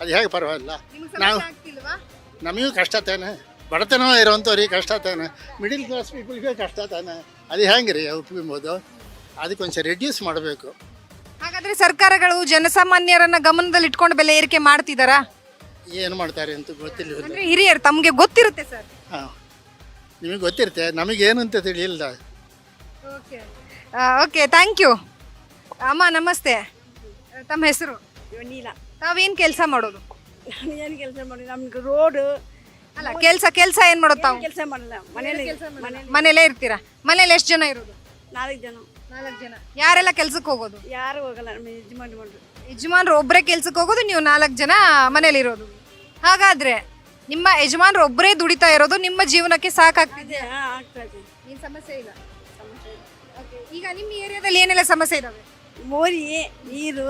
ಅದು ಹೇಗೆ ಪರವಾಗಿಲ್ಲ. ನಾವು ನಮಗೂ ಕಷ್ಟ ತಾನೆ. ಬಡತನ ಇರೋವಂಥವ್ರಿಗೆ ಕಷ್ಟ ತಾನೆ. ಮಿಡಿಲ್ ಕ್ಲಾಸ್ ಪೀಪಲ್ಗೆ ಕಷ್ಟ ತಾನೆ. ಅದು ಹೆಂಗೆ ರೀ ಒಪ್ಪಿಬೋದು? ಅದಕ್ಕೆ ಒಂಚೂರು ರೆಡ್ಯೂಸ್ ಮಾಡಬೇಕು. ಹಾಗಾದ್ರೆ ಸರ್ಕಾರಗಳು ಜನಸಾಮಾನ್ಯರನ್ನ ಗಮನದಲ್ಲಿ ಇಟ್ಕೊಂಡು ಬೆಲೆ ಏರಿಕೆ ಮಾಡ್ತಿದ್ದಾರಾ ಏನು ಮಾಡ್ತಾರೆ ಅಂತ ಗೊತ್ತಿಲ್ಲ ಅಂದ್ರೆ ಹಿರಿಯರು ತಮಗೆ ಗೊತ್ತಿರುತ್ತೆ ಸರ್. ಹಾಂ. ನಿಮಗೆ ಗೊತ್ತಿರುತ್ತೆ. ನಮಗೇನು ಅಂತ ತಿಳಿಯಿಲ್ಲ ಓಕೆ. ಓಕೆ ಥ್ಯಾಂಕ್ ಯು ಅಮ್ಮ ನಮಸ್ತೆ. ತಮ್ಮ ಹೆಸರು? ನೀಲ. ತಾವೇನ್ ಕೆಲಸ ಮಾಡೋದು? ಏನು ಕೆಲಸ ಮಾಡಿ ನಮ್ಗೆ ರೋಡ್ ಅಲ್ಲ ಕೆಲಸ ಕೆಲಸ ಏನ್ ಮಾಡೋದು ತಾವು? ಕೆಲಸ ಮಾಡಲ್ಲ. ಮನೇಲಿ ಮನೇಲಿ ಮನೇಲೇ ಇರ್ತೀರಾ? ಮನೇಲಿ ಎಷ್ಟು ಜನ ಇರೋದು? ನಾಲ್ಕು ಜನ. ನಾಲ್ಕು ಜನ. ಯಾರೆಲ್ಲ ಕೆಲ್ಸಕ್ಕೆ ಹೋಗೋದು? ಯಾರು ಹೋಗಲ್ಲ ನಮ್ಮ ಯಜಮಾನ್ ಮಾಡ್ರು ಯಜಮಾನ್ರು ಒಬ್ಬರೇ ಕೆಲ್ಸಕ್ಕೆ ಹೋಗೋದು ನೀವು ನಾಲ್ಕು ಜನ ಮನೇಲಿ ಇರೋದು. ಹಾಗಾದ್ರೆ ನಿಮ್ಮ ಯಜಮಾನ್ರು ಒಬ್ಬರೇ ದುಡಿತಾ ಇರೋದು ನಿಮ್ಮ ಜೀವನಕ್ಕೆ ಸಾಕಾಗ್ತಿದೆ. ಅದೇ ಹಾಂ ಆಗ್ತಾ ಇದೆ. ಏನು ಸಮಸ್ಯೆ ಇಲ್ಲ? ಈಗ ನಿಮ್ಮ ಏರಿಯಾದಲ್ಲಿ ಏನೆಲ್ಲ ಸಮಸ್ಯೆ ಇದಾವೆ? ಮೋರಿ ನೀರು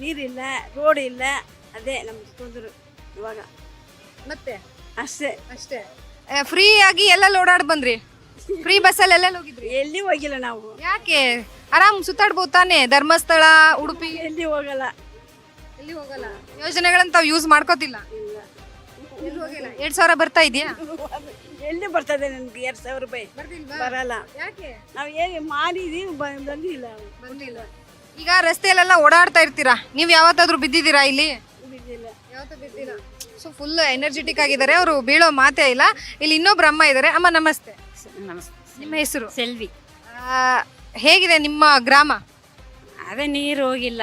ನೀರಿಲ್ಲ ರೋಡ್ ಇಲ್ಲ. ಅದೇ ನಮ್ಗೆ ತೊಂದರೆ ಇವಾಗ. ಮತ್ತೆ? ಅಷ್ಟೇ. ಅಷ್ಟೇ. ಫ್ರೀ ಆಗಿ ಎಲ್ಲ ಓಡಾಡ್ ಬಂದ್ರಿ? ಫ್ರೀ ಬಸ್ಸಲ್ಲಿ ಎಲ್ಲ ಹೋಗಿದ್ರಿ? ಎಲ್ಲಿ ಹೋಗಿಲ್ಲ ನಾವು. ಯಾಕೆ? ಆರಾಮ್ ಸುತ್ತಾಡ್ಬೋದು ತಾನೇ? ಧರ್ಮಸ್ಥಳ ಉಡುಪಿ? ಎಲ್ಲಿ ಹೋಗಲ್ಲ. ಎಲ್ಲಿ ಹೋಗಲ್ಲ? ಯೋಜನೆಗಳನ್ನ ತಾವು ಯೂಸ್ ಮಾಡ್ಕೋತಿಲ್ಲ? ಇಲ್ಲ. ಎಲ್ಲಿ ಹೋಗಿಲ್ಲ? ಎರಡ್ ಸಾವಿರ ಬರ್ತಾ ಇದೆಯಾ? ಎಲ್ಲಿ ಬರ್ತದೆ ನನ್ಗೆ ಎರಡ್ ಸಾವಿರ ರೂಪಾಯಿ? ಬರಲ್ಲ. ಯಾಕೆ? ನಾವು ಏನು ಮಾಡಿದೀವಿ ಬಂದಿಲ್ಲ. ಬಂದಿಲ್ಲ. ಈಗ ರಸ್ತೆಯಲ್ಲೆಲ್ಲ ಓಡಾಡ್ತಾ ಇರ್ತೀರಾ? ನೀವು ಯಾವತ್ತಾದ್ರೂ ಬಿದ್ದಿದ್ದೀರಾ ಇಲ್ಲಿ? ಯಾವತ್ತೂ ಬಿದ್ದಿಲ್ಲ. ಸೊ ಫುಲ್ ಎನರ್ಜೆಟಿಕ್ ಆಗಿದ್ದಾರೆ. ಅವರು ಬೀಳೋ ಮಾತೇ ಇಲ್ಲ. ಇಲ್ಲಿ ಇನ್ನೊಬ್ರು ಅಮ್ಮ ಇದ್ದಾರೆ ಅಮ್ಮ ನಮಸ್ತೆ. ನಮಸ್ತೆ. ನಿಮ್ಮ ಹೆಸರು? ಸೆಲ್ವಿ. ಆ, ಹೇಗಿದೆ ನಿಮ್ಮ ಗ್ರಾಮ? ಅದೇ ನೀರು ಹೋಗಿಲ್ಲ.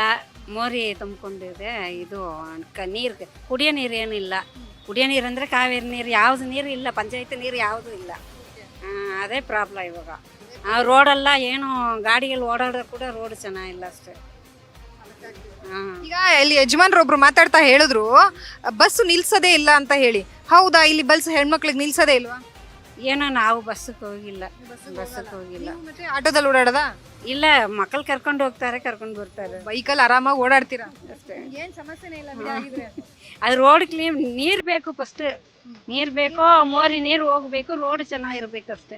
ಮೋರಿ ತುಂಬಿಕೊಂಡಿದೆ. ಇದು ಕ ನೀರು ಕುಡಿಯೋ ನೀರು ಏನಿಲ್ಲ. ಕುಡಿಯೋ ನೀರು ಅಂದರೆ ಕಾವೇರಿ ನೀರು. ಯಾವುದು ನೀರು ಇಲ್ಲ. ಪಂಚಾಯತಿ ನೀರು ಯಾವುದೂ ಇಲ್ಲ. ಆ, ಅದೇ ಪ್ರಾಬ್ಲಮ್ ಇವಾಗ. ಆ ರೋಡೆಲ್ಲ ಏನು ಗಾಡಿಯಲ್ಲಿ ಓಡಾಡೋ ಕೂಡ ರೋಡ್ ಚೆನ್ನಾಗಿಲ್ಲ ಅಷ್ಟೇ. ಹಾಂ. ಈಗ ಇಲ್ಲಿ ಯಜಮಾನ್ರೊಬ್ರು ಮಾತಾಡ್ತಾ ಹೇಳಿದ್ರು ಬಸ್ ನಿಲ್ಸದೇ ಇಲ್ಲ ಅಂತ ಹೇಳಿ. ಹೌದಾ ಇಲ್ಲಿ ಬಸ್ ಹೆಣ್ಮಕ್ಳಿಗೆ ನಿಲ್ಸದೇ ಇಲ್ವಾ? ಏನೋ ನಾವು ಬಸ್ಸಿಗೆ ಹೋಗಿಲ್ಲ. ಬಸ್ಸಕ್ಕೆ ಹೋಗಿಲ್ಲ. ಮತ್ತೆ ಆಟೋದಲ್ಲಿ ಓಡಾಡದ? ಇಲ್ಲ ಮಕ್ಕಳು ಕರ್ಕೊಂಡು ಹೋಗ್ತಾರೆ ಕರ್ಕೊಂಡು ಬರ್ತಾರೆ. ಬೈಕಲ್ಲಿ ಆರಾಮಾಗಿ ಓಡಾಡ್ತೀರಾ? ಅಷ್ಟೇ. ಏನು ಸಮಸ್ಯೆನೇ ಇಲ್ಲ. ಅದು ರೋಡ್ ಕ್ಲೀನ್ ನೀರು ಬೇಕು ಫಸ್ಟ್ ನೀರು ಬೇಕು ಮೋರಿ ನೀರು ಹೋಗ್ಬೇಕು ರೋಡ್ ಚೆನ್ನಾಗಿರ್ಬೇಕು ಅಷ್ಟೇ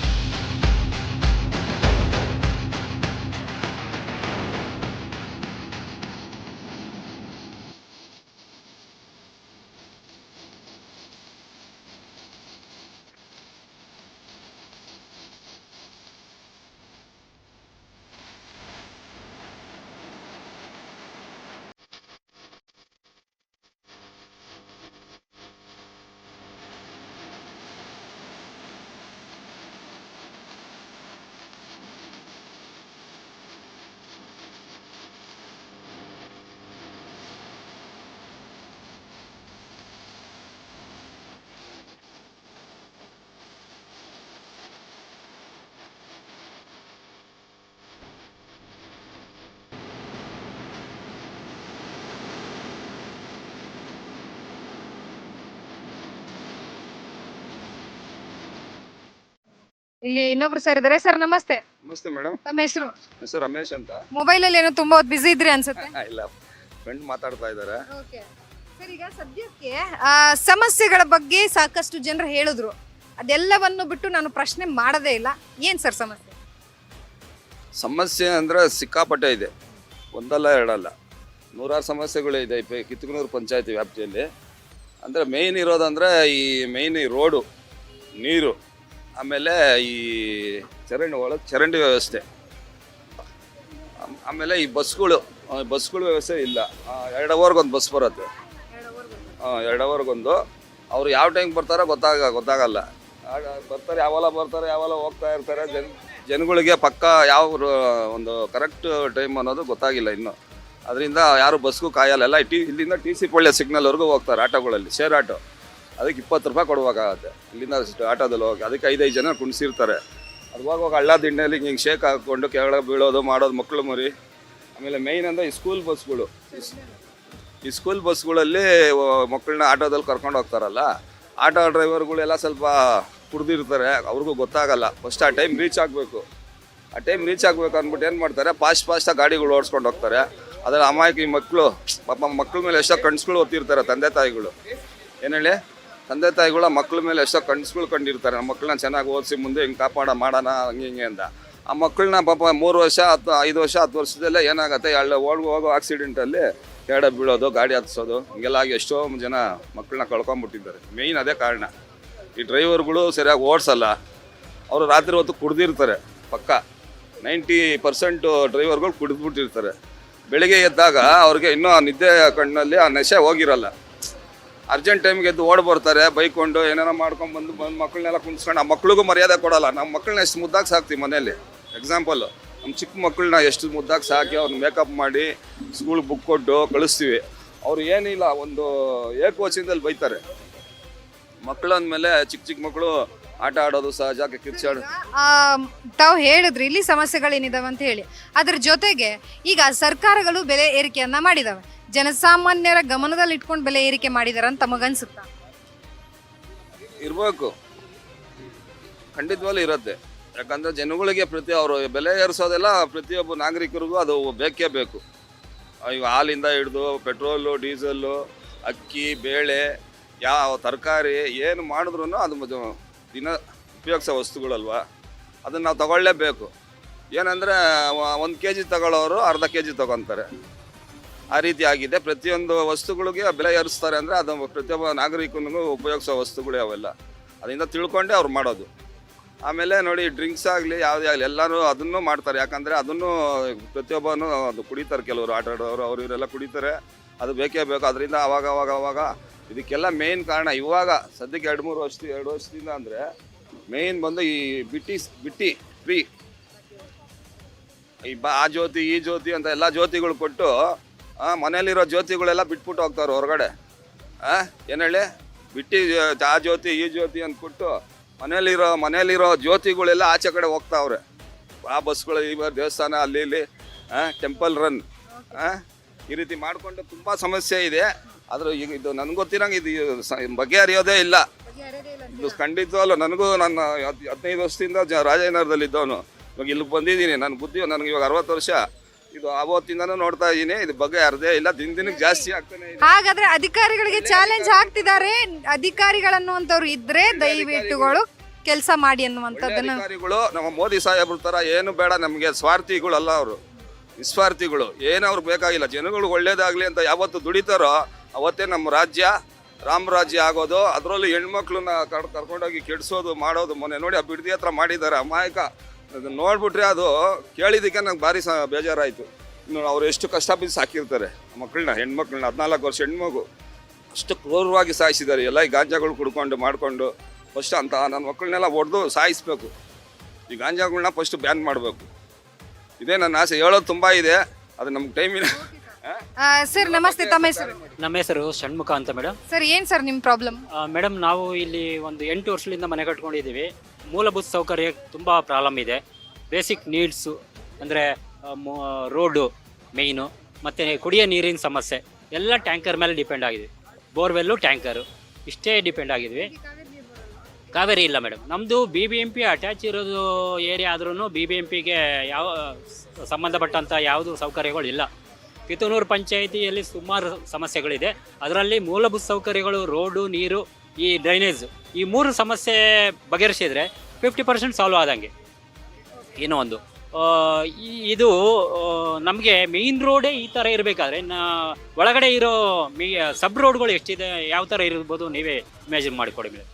ಇಲ್ಲಿ ಇನ್ನೊಬ್ರು ಸರ್ ಇದಾರೆ. ಸರ್ ನಮಸ್ತೆ. ನಮಸ್ತೆ ಮೇಡಮ್ ತಮ್ಮ ಹೆಸರು? ಹೆಸರು ರಮೇಶ್ ಅಂತ. ಮೊಬೈಲ್ ಅಲ್ಲಿ ಏನೋ ತುಂಬಾ ಬಿಸಿ ಇದ್ರಿ ಅನ್ಸುತ್ತೆ. ಆ, ಇಲ್ಲ. ಫ್ರೆಂಡ್ ಮಾತಾಡ್ತಾ ಇದ್ದಾರೆ ಸರ್ ಈಗ ಸದ್ಯಕ್ಕೆ ಆ, ಸಮಸ್ಯೆಗಳ ಬಗ್ಗೆ ಸಾಕಷ್ಟು ಜನರು ಹೇಳಿದ್ರು. ಅದೆಲ್ಲವನ್ನು ಬಿಟ್ಟು ನಾನು ಪ್ರಶ್ನೆ ಮಾಡದೇ ಇಲ್ಲ. ಏನ್ ಸರ್ ಸಮಸ್ಯೆ? ಸಮಸ್ಯೆ ಅಂದ್ರೆ ಸಿಕ್ಕಾಪಟ್ಟೆ ಇದೆ. ಒಂದಲ್ಲ ಎರಡಲ್ಲ. ನೂರಾರು ಸಮಸ್ಯೆಗಳು ಇದೆ ಈ ಪೆ- ಕಿತ್ತೂರು ಪಂಚಾಯತಿ ವ್ಯಾಪ್ತಿಯಲ್ಲಿ. ಅಂದರೆ ಮೇಯ್ನ್ ಇರೋದಂದ್ರೆ ಈ ಮೇಯ್ನ್ ಈ ರೋಡು ನೀರು. ಆಮೇಲೆ ಈ ಚರಂಡಿ ಒಳಗೆ ಚರಂಡಿ ವ್ಯವಸ್ಥೆ. ಆಮ್- ಆಮೇಲೆ ಈ ಬಸ್ಗಳು ಆ, ಬಸ್ಗಳ ವ್ಯವಸ್ಥೆ ಇಲ್ಲ. ಆ, ಎರಡು ಅವರ್ಗೊಂದು ಬಸ್ ಬರುತ್ತೆ. ಹಾಂ ಎರಡು ಅವರ್ಗೊಂದು ಅವ್ರು ಯಾವ ಟೈಮ್ ಬರ್ತಾರೋ ಗೊತ್ತಾಗ ಗೊತ್ತಾಗಲ್ಲ. ಆಗ ಬರ್ತಾರೆ ಯಾವಲ್ಲ ಬರ್ತಾರೆ ಯಾವಲ್ಲ ಹೋಗ್ತಾ ಇರ್ತಾರೆ. ಜನ ಜನಗಳಿಗೆ ಪಕ್ಕ ಯಾವ ರ- ಒಂದು ಕರೆಕ್ಟ್ ಟೈಮ್ ಅನ್ನೋದು ಗೊತ್ತಾಗಿಲ್ಲ ಇನ್ನು. ಅದರಿಂದ ಯಾರು ಬಸ್ಗೂ ಕಾಯಲ್ಲ. ಎಲ್ಲ ಟಿ ಇಲ್ಲಿಂದ ಟಿ ಸಿ ಪಳ್ಳಿ ಸಿಗ್ನಲ್ವರೆಗೂ ಹೋಗ್ತಾರೆ ಆಟೋಗಳಲ್ಲಿ ಶೇರ್ ಆಟೋ. ಅದಕ್ಕೆ ಇಪ್ಪತ್ತು ರೂಪಾಯಿ ಕೊಡ್ಬೇಕಾಗತ್ತೆ ಇಲ್ಲಿಂದ ಆಟೋದಲ್ಲಿ ಹೋಗಿ ಅದಕ್ಕೆ ಐದೈದು ಜನ ಕುಣಿಸಿರ್ತಾರೆ. ಅದು ಹೋಗುವಾಗ ಹಳ್ಳ ದಿಂಡಲ್ಲಿ ಹಿಂಗೆ ಶೇಕ್ ಹಾಕ್ಕೊಂಡು ಕೆಳಗೆ ಬೀಳೋದು, ಮಾಡೋದು ಮಕ್ಕಳು ಮರಿ. ಆಮೇಲೆ ಮೇಯ್ನ್ ಅಂದರೆ ಈ ಸ್ಕೂಲ್ ಬಸ್ಗಳು ಈ ಸ್ಕೂಲ್ ಬಸ್ಗಳಲ್ಲಿ ಮಕ್ಕಳನ್ನ ಆಟೋದಲ್ಲಿ ಕರ್ಕೊಂಡು ಹೋಗ್ತಾರಲ್ಲ, ಆಟೋ ಡ್ರೈವರ್ಗಳೆಲ್ಲ ಸ್ವಲ್ಪ ಕುಡ್ದಿರ್ತಾರೆ. ಅವ್ರಿಗೂ ಗೊತ್ತಾಗಲ್ಲ. ಫಸ್ಟ್ ಆ ಟೈಮ್ ರೀಚ್ ಆಗಬೇಕು. ಆ ಟೈಮ್ ರೀಚ್ ಆಗಬೇಕು ಅಂದ್ಬಿಟ್ಟು ಏನು ಮಾಡ್ತಾರೆ? ಫಾಸ್ಟ್ ಫಾಸ್ಟಾಗಿ ಗಾಡಿಗಳು ಓಡಿಸ್ಕೊಂಡು ಹೋಗ್ತಾರೆ. ಅದರ ಅಮಾಯಕ ಈ ಮಕ್ಕಳು ಪಾಪ ಮಕ್ಕಳ ಮೇಲೆ ಎಷ್ಟೋ ಕಣ್ಸ್ಗಳು ಓದ್ತಿರ್ತಾರೆ ತಂದೆ ತಾಯಿಗಳು. ಏನು ಹೇಳಿ? ತಂದೆ ತಾಯಿಗಳ ಮಕ್ಕಳ ಮೇಲೆ ಎಷ್ಟೋ ಕಣ್ಸ್ಗಳು ಕಂಡಿರ್ತಾರೆ. ನಮ್ಮ ಮಕ್ಕಳನ್ನ ಚೆನ್ನಾಗಿ ಓದಿಸಿ ಮುಂದೆ ಹಿಂಗೆ ಕಾಪಾಡ, ಮಾಡೋಣ, ಹಂಗೆ ಹಿಂಗೆ ಅಂತ. ಆ ಮಕ್ಕಳನ್ನ ಪಾಪ ಮೂರು ವರ್ಷ ಹತ್ತು ಐದು ವರ್ಷ, ಹತ್ತು ವರ್ಷದಲ್ಲೇ ಏನಾಗುತ್ತೆ? ಎರಡು ಓಡ್ ಹೋಗೋ ಆಕ್ಸಿಡೆಂಟಲ್ಲಿ ಕೆರಡೆ ಬೀಳೋದು, ಗಾಡಿ ಹತ್ಸೋದು, ಹಿಂಗೆಲ್ಲ ಆಗಿ ಎಷ್ಟೋ ಜನ ಮಕ್ಕಳನ್ನ ಕಳ್ಕೊಂಬಿಟ್ಟಿದ್ದಾರೆ. ಮೇಯ್ನ್ ಅದೇ ಕಾರಣ. ಈ ಡ್ರೈವರ್ಗಳು ಸರಿಯಾಗಿ ಓಡಿಸಲ್ಲ. ಅವರು ರಾತ್ರಿ ಹೊತ್ತು ಕುಡ್ದಿರ್ತಾರೆ, ಪಕ್ಕ. ನೈಂಟಿ ಪರ್ಸೆಂಟು ಡ್ರೈವರ್ಗಳು ಕುಡಿದ್ಬಿಟ್ಟಿರ್ತಾರೆ. ಬೆಳಿಗ್ಗೆ ಎದ್ದಾಗ ಅವ್ರಿಗೆ ಇನ್ನೂ ನಿದ್ದೆ ಕಣ್ಣಲ್ಲಿ ಆ ನೆಶೆ ಹೋಗಿರಲ್ಲ. ಅರ್ಜೆಂಟ್ ಟೈಮ್ಗೆ ಎದ್ದು ಓಡ್ ಬರ್ತಾರೆ ಬೈಕೊಂಡು ಏನೇನೋ ಮಾಡ್ಕೊಂಡು ಬಂದು ಬಂದು ಮಕ್ಕಳನ್ನೆಲ್ಲ ಕುಂಡ್ಸ್ಕೊಂಡು ಆ ಮಕ್ಳಿಗೂ ಮರ್ಯಾದೆ ಕೊಡಲ್ಲ. ನಮ್ಮ ಮಕ್ಕಳನ್ನ ಎಷ್ಟು ಮುದ್ದಾಗಿ ಸಾಕ್ತೀವಿ ಮನೆಯಲ್ಲಿ? ಎಕ್ಸಾಂಪಲ್ ನಮ್ಮ ಚಿಕ್ಕ ಮಕ್ಕಳನ್ನ ಎಷ್ಟು ಮುದ್ದಾಗಿ ಸಾಕಿ ಅವ್ರನ್ನ ಮೇಕಪ್ ಮಾಡಿ ಸ್ಕೂಲ್ಗೆ ಬುಕ್ ಕೊಟ್ಟು ಕಳಿಸ್ತೀವಿ. ಅವ್ರು ಏನಿಲ್ಲ ಒಂದು ಏಕವಚನದಲ್ಲಿ ಬೈತಾರೆ. ಮಕ್ಕಳು ಅಂದಮೇಲೆ ಚಿಕ್ಕ ಚಿಕ್ಕ ಮಕ್ಕಳು ಆಟ ಆಡೋದು ಸಹಜ ಕಿರ್ಚಾಡೋದು ಆ, ತಾವು ಹೇಳಿದ್ರಿ ಇಲ್ಲಿ ಸಮಸ್ಯೆಗಳೇನಿದಾವೆ ಅಂತ ಹೇಳಿ. ಅದ್ರ ಜೊತೆಗೆ ಈಗ ಸರ್ಕಾರಗಳು ಬೆಲೆ ಏರಿಕೆಯನ್ನ ಮಾಡಿದಾವೆ. ಜನಸಾಮಾನ್ಯರ ಗಮನದಲ್ಲಿ ಇಟ್ಕೊಂಡು ಬೆಲೆ ಏರಿಕೆ ಮಾಡಿದಾರ ಅಂತ ತಮಗನ್ಸುತ್ತ ಇರಬೇಕು. ಖಂಡಿತವಾಗ್ಲೂ ಇರುತ್ತೆ. ಯಾಕಂದ್ರೆ ಜನಗಳಿಗೆ ಪ್ರತಿ ಅವರು ಬೆಲೆ ಏರಿಸೋದೆಲ್ಲ ಪ್ರತಿಯೊಬ್ಬ ನಾಗರಿಕರಿಗೂ ಅದು ಬೇಕೇ ಬೇಕು. ಈಗ ಹಾಲಿಂದ ಹಿಡಿದು, ಪೆಟ್ರೋಲು, ಡೀಸೆಲ್ಲು, ಅಕ್ಕಿ, ಬೇಳೆ, ಯಾವ ತರಕಾರಿ ಏನು ಮಾಡಿದ್ರು ಅದು ದಿನ ಉಪಯೋಗಿಸೋ ವಸ್ತುಗಳಲ್ವಾ? ಅದನ್ನು ನಾವು ತಗೊಳ್ಳೇಬೇಕು. ಏನಂದರೆ ಒಂದು ಕೆ ಜಿ ತಗೊಳ್ಳೋರು ಅರ್ಧ ಕೆ ಜಿ ತೊಗೊತಾರೆ. ಆ ರೀತಿ ಆಗಿದೆ. ಪ್ರತಿಯೊಂದು ವಸ್ತುಗಳಿಗೆ ಬೆಲೆ ಏರಿಸ್ತಾರೆ ಅಂದರೆ ಅದು ಪ್ರತಿಯೊಬ್ಬ ನಾಗರಿಕನಿಗೂ ಉಪಯೋಗಿಸೋ ವಸ್ತುಗಳು ಅವೆಲ್ಲ. ಅದರಿಂದ ತಿಳ್ಕೊಂಡೇ ಅವ್ರು ಮಾಡೋದು. ಆಮೇಲೆ ನೋಡಿ ಡ್ರಿಂಕ್ಸ್ ಆಗಲಿ, ಯಾವುದೇ ಆಗಲಿ ಎಲ್ಲರೂ ಅದನ್ನು ಮಾಡ್ತಾರೆ. ಯಾಕಂದರೆ ಅದನ್ನು ಪ್ರತಿಯೊಬ್ಬನು ಅದು ಕುಡಿತಾರೆ ಕೆಲವರು ಆಟ ಆಡೋರು ಅವರು ಇವರೆಲ್ಲ ಕುಡಿತಾರೆ. ಅದು ಬೇಕೇ ಬೇಕು. ಅದರಿಂದ ಅವಾಗ ಅವಾಗ ಅವಾಗ ಇದಕ್ಕೆಲ್ಲ ಮೇಯ್ನ್ ಕಾರಣ ಇವಾಗ ಸದ್ಯಕ್ಕೆ ಎರಡು ಮೂರು ವರ್ಷ, ಎರಡು ವರ್ಷದಿಂದ ಅಂದರೆ ಮೇಯ್ನ್ ಬಂದು ಈ ಬಿಟ್ಟಿ ಬಿಟ್ಟಿ ಫ್ರೀ ಈ ಬಾ, ಆ ಜ್ಯೋತಿ, ಈ ಜ್ಯೋತಿ ಅಂತ ಎಲ್ಲ ಜ್ಯೋತಿಗಳು ಕೊಟ್ಟು ಆ, ಮನೇಲಿರೋ ಜ್ಯೋತಿಗಳೆಲ್ಲ ಬಿಟ್ಬಿಟ್ಟು ಹೋಗ್ತಾರೆ ಹೊರಗಡೆ. ಏನು ಹೇಳಿ? ಬಿಟ್ಟು ಆ ಜ್ಯೋತಿ ಈ ಜ್ಯೋತಿ ಅಂತ ಕೊಟ್ಟು ಮನೇಲಿರೋ ಮನೇಲಿರೋ ಜ್ಯೋತಿಗಳೆಲ್ಲ ಆಚೆ ಕಡೆ ಹೋಗ್ತಾವ್ರೆ. ಆ ಬಸ್ಗಳು ಈಗ ದೇವಸ್ಥಾನ ಅಲ್ಲಿ ಇಲ್ಲಿ ಟೆಂಪಲ್ ರನ್. ಈ ರೀತಿ ಮಾಡಿಕೊಂಡು ತುಂಬ ಸಮಸ್ಯೆ ಇದೆ. ಆದರೂ ಈಗ ಇದು ನನಗೆ ಗೊತ್ತಿರಂಗೆ ಇದು ಬಗೆಹರಿಯೋದೇ ಇಲ್ಲ. ಇದು ಖಂಡಿತವಲ್ಲ ನನಗೂ ನನ್ನ ಹದ್- ಹದಿನೈದು ವರ್ಷದಿಂದ ಜ ಇದ್ದವನು ಇವಾಗ ಇಲ್ಲಿಗೆ ಬಂದಿದ್ದೀನಿ ನನ್ನ ಬುದ್ಧಿ ನನಗೆ ಇವಾಗ ಅರವತ್ತು ವರ್ಷ. ಇದು ಆವತ್ತಿಂದನೂ ನೋಡ್ತಾ ಇದ್ದೀನಿ ಇದು ಬಗ್ಗೆ ಅರ್ಧೇ ಇಲ್ಲ. ದಿನ ದಿನಕ್ಕೆ ಜಾಸ್ತಿ ಆಗ್ತಾನೆ ಇದೆ. ಹಾಗಾದ್ರೆ ಅಧಿಕಾರಿಗಳಿಗೆ ಚಾಲೆಂಜ್ ಹಾಕ್ತಿದ್ದಾರೆ ಅಧಿಕಾರಿಗಳನ್ನುವಂಥವ್ರು ಇದ್ರೆ ದಯವಿಟ್ಟುಗಳು ಕೆಲಸ ಮಾಡಿ ಅನ್ನುವಂಥದ್ದನ್ನ ಅಧಿಕಾರಿಗಳು ನಮ್ಮ ಮೋದಿ ಸಾಹೇಬ್ರ ಥರ ಏನು ಬೇಡ. ನಮಗೆ ಸ್ವಾರ್ಥಿಗಳಲ್ಲ ಅವರು. ನಿಸ್ವಾರ್ಥಿಗಳು. ಏನು ಅವ್ರಿಗೆ ಬೇಕಾಗಿಲ್ಲ. ಜನಗಳು ಒಳ್ಳೇದಾಗಲಿ ಅಂತ ಯಾವತ್ತು ದುಡಿತಾರೋ ಅವತ್ತೇ ನಮ್ಮ ರಾಜ್ಯ ರಾಮ ರಾಜ್ಯ ಆಗೋದು. ಅದರಲ್ಲೂ ಹೆಣ್ಮಕ್ಳನ್ನ ಕರ್ ಕರ್ಕೊಂಡೋಗಿ ಕೆಡಿಸೋದು ಮಾಡೋದು ಮೊನ್ನೆ ನೋಡಿ ಆ ಬಿಡದಿ ಹತ್ರ ಮಾಡಿದ್ದಾರೆ. ಅಮಾಯಕ. ಅದನ್ನ ನೋಡ್ಬಿಟ್ರೆ ಅದು ಕೇಳಿದ್ದಕ್ಕೆ ನಂಗೆ ಭಾರಿ ಸ ಬೇಜಾರಾಯಿತು. ಇನ್ನು ಅವ್ರು ಎಷ್ಟು ಕಷ್ಟ ಬಿದ್ದು ಸಾಕಿರ್ತಾರೆ ಮಕ್ಕಳನ್ನ ಹೆಣ್ಮಕ್ಳನ್ನ ಹದಿನಾಲ್ಕು ವರ್ಷ ಹೆಣ್ಮಗು. ಅಷ್ಟು ಕ್ರೂರವಾಗಿ ಸಾಯಿಸಿದ್ದಾರೆ ಎಲ್ಲ ಈ ಗಾಂಜಾಗಳು ಕುಡ್ಕೊಂಡು ಮಾಡಿಕೊಂಡು. ಫಸ್ಟ್ ಅಂತ ನನ್ನ ಮಕ್ಕಳನ್ನೆಲ್ಲ ಹೊಡೆದು ಸಾಯಿಸ್ಬೇಕು. ಈ ಗಾಂಜಾಗಳನ್ನ ಫಸ್ಟ್ ಬ್ಯಾನ್ ಮಾಡಬೇಕು. ಇದೇ ನನ್ನ ಆಸೆ ಹೇಳೋದು ತುಂಬ ಇದೆ ಅದು ನಮ್ಗೆ ಟೈಮಿನ ಸರ್ ನಮಸ್ತೆ ತಮ್ಮ ಹೆಸರು? ನಮ್ಮ ಹೆಸರು ಷಣ್ಮುಖ ಅಂತ ಮೇಡಮ್. ಸರ್ ಏನ್ ಸರ್ ನಿಮ್ ಪ್ರಾಬ್ಲಮ್ ಮೇಡಮ್ ನಾವು ಇಲ್ಲಿ ಒಂದು ಎಂಟು ವರ್ಷದಿಂದ ಮನೆ ಕಟ್ಕೊಂಡಿದ್ದೀವಿ. ಮೂಲಭೂತ ಸೌಕರ್ಯ ತುಂಬ ಪ್ರಾಬ್ಲಮ್ ಇದೆ. ಬೇಸಿಕ್ ನೀಡ್ಸು ಅಂದರೆ ರೋಡು ಮೇಯ್ನು ಮತ್ತು ಕುಡಿಯೋ ನೀರಿನ ಸಮಸ್ಯೆ, ಎಲ್ಲ ಟ್ಯಾಂಕರ್ ಮೇಲೆ ಡಿಪೆಂಡ್ ಆಗಿದೆ. ಬೋರ್ವೆಲ್ಲು ಟ್ಯಾಂಕರು ಇಷ್ಟೇ ಡಿಪೆಂಡ್ ಆಗಿದ್ವಿ. ಕಾವೇರಿ ಇಲ್ಲ ಮೇಡಮ್ ನಮ್ಮದು B B M P attach ಇರೋದು ಏರಿಯಾ ಆದ್ರೂ ಬಿ ಬಿ ಎಂ ಪಿಗೆ ಯಾವ ಸಂಬಂಧಪಟ್ಟಂಥ ಯಾವುದು ಸೌಕರ್ಯಗಳು ಇಲ್ಲ. ಕಿತ್ತೂನೂರು ಪಂಚಾಯಿತಿಯಲ್ಲಿ ಸುಮಾರು ಸಮಸ್ಯೆಗಳಿದೆ. ಅದರಲ್ಲಿ ಮೂಲಭೂತ ಸೌಕರ್ಯಗಳು ರೋಡು ನೀರು ಈ ಡ್ರೈನೇಜ್ ಈ ಮೂರು ಸಮಸ್ಯೆ ಬಗೆಹರಿಸಿದ್ರೆ ಫಿಫ್ಟಿ ಪರ್ಸೆಂಟ್ ಸಾಲ್ವ್ ಆದಂಗೆ. ಏನೋ ಒಂದು. ಇದು ನಮಗೆ ಮೇಯ್ನ್ ರೋಡೇ ಈ ಥರ ಇರಬೇಕಾದ್ರೆ ನಾ ಒಳಗಡೆ ಇರೋ ಮೀ ಸಬ್ ರೋಡ್ಗಳು ಎಷ್ಟಿದೆ, ಯಾವ ಥರ ಇರ್ಬೋದು ನೀವೇ ಇಮ್ಯಾಜಿನ್ ಮಾಡಿಕೊಡಿ ಮೇಲೆ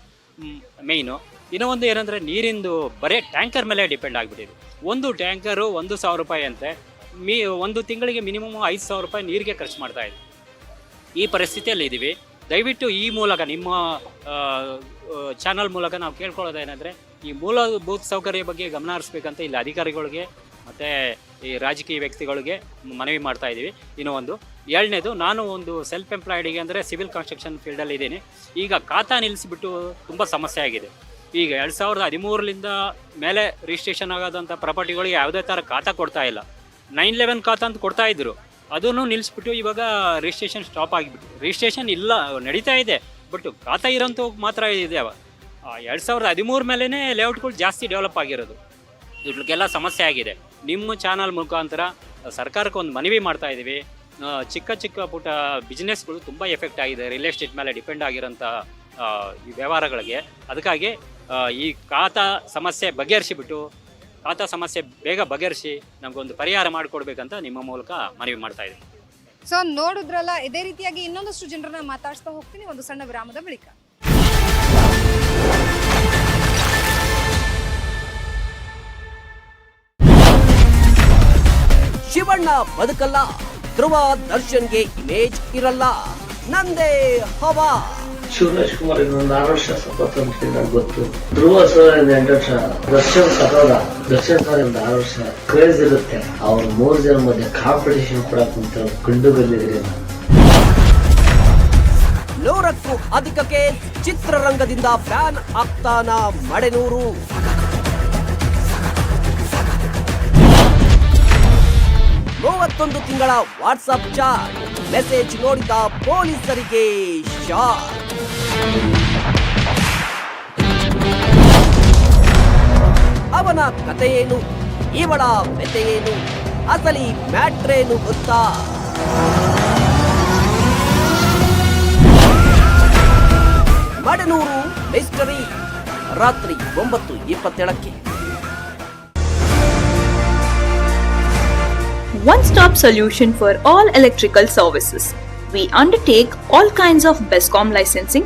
ಮೇಯ್ನು ಇನ್ನೂ ಒಂದು ಏನಂದರೆ, ನೀರಿಂದು ಬರೇ ಟ್ಯಾಂಕರ್ ಮೇಲೆ ಡಿಪೆಂಡ್ ಆಗಿಬಿಟ್ಟಿದೆ. ಒಂದು ಟ್ಯಾಂಕರು ಒಂದು ಸಾವಿರ ರೂಪಾಯಿ ಅಂತೆ. ಮೀ, ಒಂದು ತಿಂಗಳಿಗೆ ಮಿನಿಮಮ್ ಐದು ಸಾವಿರ ರೂಪಾಯಿ ನೀರಿಗೆ ಖರ್ಚು ಮಾಡ್ತಾ ಇದೆ. ಈ ಪರಿಸ್ಥಿತಿಯಲ್ಲಿ ಇದ್ದೀವಿ ದಯವಿಟ್ಟು ಈ ಮೂಲಕ ನಿಮ್ಮ ಚಾನಲ್ ಮೂಲಕ ನಾವು ಕೇಳ್ಕೊಳ್ಳೋದೇನೆಂದರೆ ಈ ಮೂಲಭೂತ ಸೌಕರ್ಯ ಬಗ್ಗೆ ಗಮನ ಹರಿಸ್ಬೇಕಂತ ಇಲ್ಲಿ ಅಧಿಕಾರಿಗಳಿಗೆ ಮತ್ತು ಈ ರಾಜಕೀಯ ವ್ಯಕ್ತಿಗಳಿಗೆ ಮನವಿ ಮಾಡ್ತಾ ಇದ್ದೀವಿ. ಇನ್ನೂ ಒಂದು ಎರಡನೇದು ನಾನು ಒಂದು ಸೆಲ್ಫ್ ಎಂಪ್ಲಾಯ್ಡಿಗೆ ಅಂದರೆ ಸಿವಿಲ್ ಕನ್ಸ್ಟ್ರಕ್ಷನ್ ಫೀಲ್ಡಲ್ಲಿ ಇದ್ದೀನಿ. ಈಗ ಖಾತಾ ನಿಲ್ಲಿಸಿಬಿಟ್ಟು ತುಂಬ ಸಮಸ್ಯೆ ಆಗಿದೆ. ಈಗ ಎರಡು ಸಾವಿರದ ಹದಿಮೂರರಿಂದ ಮೇಲೆ ರಿಜಿಸ್ಟ್ರೇಷನ್ ಆಗೋದಂಥ ಪ್ರಾಪರ್ಟಿಗಳಿಗೆ ಯಾವುದೇ ಥರ ಖಾತಾ ಕೊಡ್ತಾ ಇಲ್ಲ. ನೈನ್ ಲೆವೆನ್ ಖಾತಾ ಅಂತ ಕೊಡ್ತಾ ಇದ್ರು. ಅದನ್ನು ನಿಲ್ಲಿಸ್ಬಿಟ್ಟು ಇವಾಗ ರಿಜಿಸ್ಟ್ರೇಷನ್ ಸ್ಟಾಪ್ ಆಗಿಬಿಟ್ಟು. ರಿಜಿಸ್ಟ್ರೇಷನ್ ಇಲ್ಲ, ನಡೀತಾ ಇದೆ. ಬಟ್ ಖಾತಾ ಇರೋಂಥ ಮಾತ್ರ ಇದಾವೆ ಎರಡು ಸಾವಿರದ ಹದಿಮೂರು ಮೇಲೇ ಲೇಔಟ್ಗಳು ಜಾಸ್ತಿ ಡೆವಲಪ್ ಆಗಿರೋದು. ಇವ್ರಿಗೆಲ್ಲ ಸಮಸ್ಯೆ ಆಗಿದೆ. ನಿಮ್ಮ ಚಾನಲ್ ಮುಖಾಂತರ ಸರ್ಕಾರಕ್ಕೆ ಒಂದು ಮನವಿ ಮಾಡ್ತಾ ಇದ್ದೀವಿ ಚಿಕ್ಕ ಚಿಕ್ಕ ಪುಟ್ಟ ಬಿಸ್ನೆಸ್ಗಳು ತುಂಬ ಎಫೆಕ್ಟ್ ಆಗಿದೆ. ರಿಯಲ್ ಎಸ್ಟೇಟ್ ಮೇಲೆ ಡಿಪೆಂಡ್ ಆಗಿರೋಂಥ ವ್ಯವಹಾರಗಳಿಗೆ. ಅದಕ್ಕಾಗಿ ಈ ಖಾತಾ ಸಮಸ್ಯೆ ಬಗೆಹರಿಸಿಬಿಟ್ಟು ಖಾತಾ ಸಮಸ್ಯೆ ಬೇಗ ಬಗೆಹರಿಸಿ ನಮಗೊಂದು ಪರಿಹಾರ ಮಾಡಿಕೊಡ್ಬೇಕಂತ ನಿಮ್ಮ ಮೂಲಕ ಮನವಿ ಮಾಡ್ತಾ ಇದ್ದೀನಿ. ಸೊ ನೋಡಿದ್ರಲ್ಲ ಇದೇ ರೀತಿಯಾಗಿ ಇನ್ನೊಂದಷ್ಟು ಜನರನ್ನ ಮಾತಾಡ್ಸ್ತಾ ಹೋಗ್ತೀನಿ ಒಂದು ಸಣ್ಣ ವಿರಾಮದ ಬಳಿಕ. ಶಿವಣ್ಣ ಬದುಕಲ್ಲ ಧ್ರುವ ದರ್ಶನ್ಗೆ ಇಮೇಜ್ ಇರಲ್ಲ ನಂದೇ ಹವಾ. ಕುಮಾರ್ ಇನ್ನೊಂದು ಗೊತ್ತು. ಅವ್ರ ಮೂರು ಜನ ಕಾಂಪಿಟೇಷನ್ ಕೂಡ ಕಂಡು ಬಂದಿದ್ರಿ ನೂರಕ್ಕೂ ಅಧಿಕಕ್ಕೆ ಚಿತ್ರರಂಗದಿಂದ ಫ್ಯಾನ್ ಆಗ್ತಾನ ಮಡೆನೂರು. ಮೂವತ್ತೊಂದು ತಿಂಗಳ ವಾಟ್ಸಪ್ ಚಾಟ್. ಮೆಸೇಜ್ ನೋಡಿದ ಪೊಲೀಸರಿಗೆ ಶಾಕ್. ಅವನ ಕಥೆಯೇನು ಇವಳ ವ್ಯಥೆಯೇನು ಅಸಲಿ ಮ್ಯಾಟ್ರೇನು ಗೊತ್ತಾ ಮಡನೂರು ಮಿಸ್ಟರಿ ರಾತ್ರಿ ಒಂಬತ್ತು ಇಪ್ಪತ್ತೇಳಕ್ಕೆ one stop solution for all electrical services. We undertake all kinds of BESCOM licensing,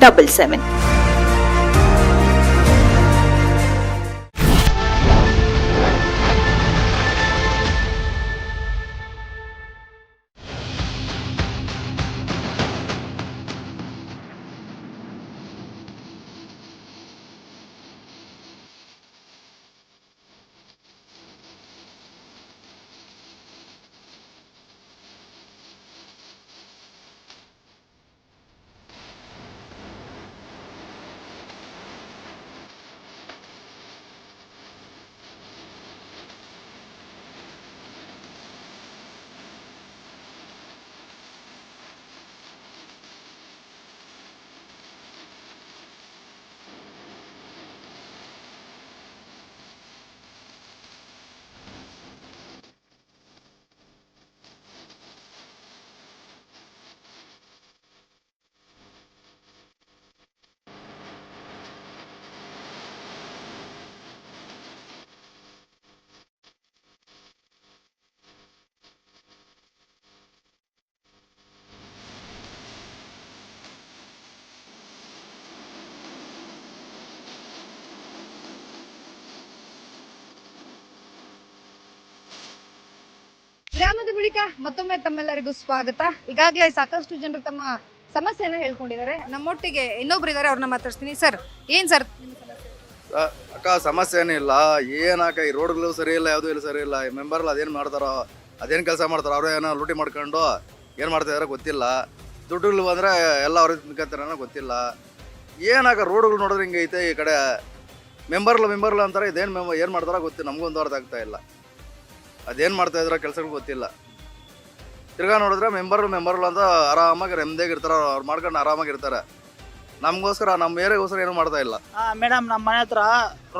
double seven. ವಿರಾಮದ ಬಳಿಕ ಮತ್ತೊಮ್ಮೆ ತಮ್ಮೆಲ್ಲರಿಗೂ ಸ್ವಾಗತ. ಈಗಾಗಲೇ ಸಾಕಷ್ಟು ಜನರು ತಮ್ಮ ಸಮಸ್ಯೆಯನ್ನು ಹೇಳ್ಕೊಂಡಿದ್ದಾರೆ. ನಮ್ಮೊಟ್ಟಿಗೆ ಇನ್ನೊಬ್ರು ಇದ್ದಾರೆ ಅವ್ರನ್ನ ಮಾತಾಡ್ತೀನಿ ಸರ್, ಏನ್ ಸರ್? ಅಕ್ಕ ಸಮಸ್ಯೆ ಏನಿಲ್ಲ ಏನಕ್ಕ ಈ ರೋಡ್ಗಳು ಸರಿ ಇಲ್ಲ, ಯಾವುದೂ ಇಲ್ಲ ಸರಿ ಇಲ್ಲ. ಈ ಮೆಂಬರ್ಗಳು ಅದೇನು ಮಾಡ್ತಾರೋ, ಅದೇನು ಕೆಲಸ ಮಾಡ್ತಾರೋ, ಅವರೇ ಏನೋ ಲೂಟಿ ಮಾಡ್ಕೊಂಡು ಏನು ಮಾಡ್ತಾ ಗೊತ್ತಿಲ್ಲ. ದುಡ್ಡುಗಳು ಬಂದರೆ ಎಲ್ಲ ಅವ್ರಿಗೆ ಗೊತ್ತಿಲ್ಲ. ಏನಾಗ ರೋಡ್ಗಳು ನೋಡಿದ್ರೆ ಹಿಂಗೈತೆ ಈ ಕಡೆ? ಮೆಂಬರ್ಗಳು ಮೆಂಬರ್ಗಳು ಅಂತಾರೆ, ಇದೇನು ಮೆಂಬರ್ ಏನು ಮಾಡ್ತಾರೋ ಗೊತ್ತಿಲ್ಲ. ನಮಗೂ ಒಂದು ಅರ್ಥ ಆಗ್ತಾ ಇಲ್ಲ. ಅದೇನು ಮಾಡ್ತಾ ಇದ್ರ ಕೆಲಸಗಳು ಗೊತ್ತಿಲ್ಲ. ತಿರ್ಗಾ ನೋಡಿದ್ರೆ ಮೆಂಬರ್ಗಳು ಮೆಂಬರ್ಗಳು ಅಂತ ಆರಾಮಾಗಿ ನೆಮ್ಮದಿಯಾಗಿ ಇರ್ತಾರೆ, ಅವ್ರು ಮಾಡ್ಕೊಂಡು ಆರಾಮಾಗಿ ಇರ್ತಾರೆ. ನಮಗೋಸ್ಕರ ನಮ್ಮ ಏರಿಯಾಗೋಸ್ಕರ ಏನು ಮಾಡ್ತಾ ಇಲ್ಲ. ಮೇಡಮ್ ನಮ್ಮ ಮನೆ ಹತ್ರ